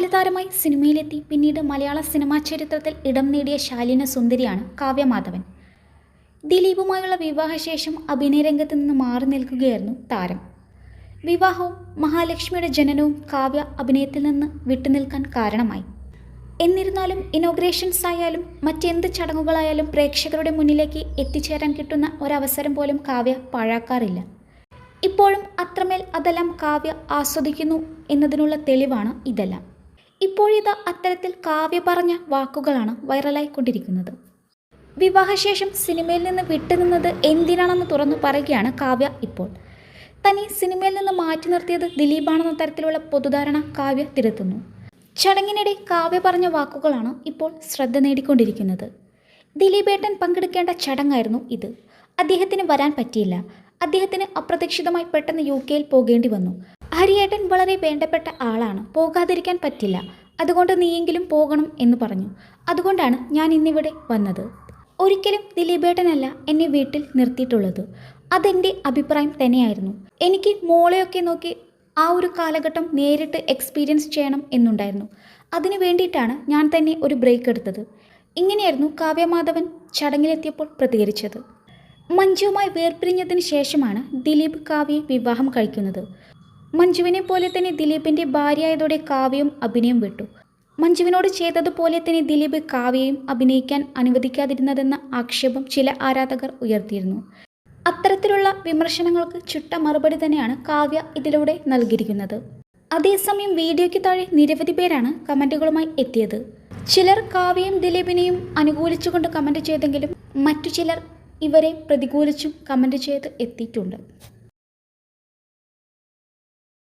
ബാലതാരമായി സിനിമയിലെത്തി. പിന്നീട് മലയാള സിനിമാ ചരിത്രത്തിൽ ഇടം നേടിയ ശാലിന സുന്ദരിയാണ് കാവ്യമാധവൻ. ദിലീപുമായുള്ള വിവാഹശേഷം അഭിനയരംഗത്ത് നിന്ന് മാറി നിൽക്കുകയായിരുന്നു താരം. വിവാഹവും മഹാലക്ഷ്മിയുടെ ജനനവും കാവ്യ അഭിനയത്തിൽ നിന്ന് വിട്ടുനിൽക്കാൻ കാരണമായി. എന്നിരുന്നാലും ഇനോഗ്രേഷൻസ് ആയാലും മറ്റെന്ത് ചടങ്ങുകളായാലും പ്രേക്ഷകരുടെ മുന്നിലേക്ക് എത്തിച്ചേരാൻ കിട്ടുന്ന ഒരവസരം പോലും കാവ്യ പാഴാക്കാറില്ല. ഇപ്പോഴും അത്രമേൽ അതെല്ലാം കാവ്യ ആസ്വദിക്കുന്നു എന്നതിനുള്ള തെളിവാണ് ഇതെല്ലാം. ഇപ്പോഴിതാ അത്തരത്തിൽ കാവ്യ പറഞ്ഞ വാക്കുകളാണ് വൈറലായിക്കൊണ്ടിരിക്കുന്നത്. വിവാഹശേഷം സിനിമയിൽ നിന്ന് വിട്ടുനിന്നത് എന്തിനാണെന്ന് തുറന്നു പറയുകയാണ് കാവ്യ ഇപ്പോൾ. തനി സിനിമയിൽ നിന്ന് മാറ്റി നിർത്തിയത് ദിലീപാണെന്ന തരത്തിലുള്ള പൊതുധാരണ കാവ്യ തിരുത്തുന്നു. ചടങ്ങിനിടെ കാവ്യ പറഞ്ഞ വാക്കുകളാണ് ഇപ്പോൾ ശ്രദ്ധ നേടിക്കൊണ്ടിരിക്കുന്നത്. ദിലീപേട്ടൻ പങ്കെടുക്കേണ്ട ചടങ്ങായിരുന്നു ഇത്. അദ്ദേഹത്തിന് വരാൻ പറ്റിയില്ല. അദ്ദേഹത്തിന് അപ്രതീക്ഷിതമായി പെട്ടെന്ന് യു കെയിൽ പോകേണ്ടി വന്നു. ഹരിയേട്ടൻ വളരെ വേണ്ടപ്പെട്ട ആളാണ്. പോകാതിരിക്കാൻ പറ്റില്ല. അതുകൊണ്ട് നീയെങ്കിലും പോകണം എന്ന് പറഞ്ഞു. അതുകൊണ്ടാണ് ഞാൻ ഇന്നിവിടെ വന്നത്. ഒരിക്കലും ദിലീപേട്ടനല്ല എന്നെ വീട്ടിൽ നിർത്തിയിട്ടുള്ളത്. അതെന്റെ അഭിപ്രായം തന്നെയായിരുന്നു. എനിക്ക് മോളെയൊക്കെ നോക്കി ആ ഒരു കാലഘട്ടം നേരിട്ട് എക്സ്പീരിയൻസ് ചെയ്യണം എന്നുണ്ടായിരുന്നു. അതിനു വേണ്ടിയിട്ടാണ് ഞാൻ തന്നെ ഒരു ബ്രേക്ക് എടുത്തത്. ഇങ്ങനെയായിരുന്നു കാവ്യമാധവൻ ചടങ്ങിലെത്തിയപ്പോൾ പ്രതികരിച്ചത്. മഞ്ജുവുമായി വേർപിരിഞ്ഞതിന് ശേഷമാണ് ദിലീപ് കാവ്യയെ വിവാഹം കഴിക്കുന്നത്. മഞ്ജുവിനെ പോലെ തന്നെ ദിലീപിന്റെ ഭാര്യയായതോടെ കാവ്യയും അഭിനയം വിട്ടു. മഞ്ജുവിനോട് ചെയ്തതുപോലെ തന്നെ ദിലീപ് കാവ്യയും അഭിനയിക്കാൻ അനുവദിക്കാതിരുന്നതെന്ന ആക്ഷേപം ചില ആരാധകർ ഉയർത്തിയിരുന്നു. അത്തരത്തിലുള്ള വിമർശനങ്ങൾക്ക് ചുട്ട മറുപടി തന്നെയാണ് കാവ്യ ഇതിലൂടെ നൽകിയിരിക്കുന്നത്. അതേസമയം വീഡിയോയ്ക്ക് താഴെ നിരവധി പേരാണ് കമന്റുകളുമായി എത്തിയത്. ചിലർ കാവ്യയും ദിലീപിനെയും അനുകൂലിച്ചുകൊണ്ട് കമന്റ് ചെയ്തെങ്കിലും മറ്റു ചിലർ ഇവരെ പ്രതികൂലിച്ചും കമന്റ് ചെയ്ത് എത്തിയിട്ടുണ്ട്.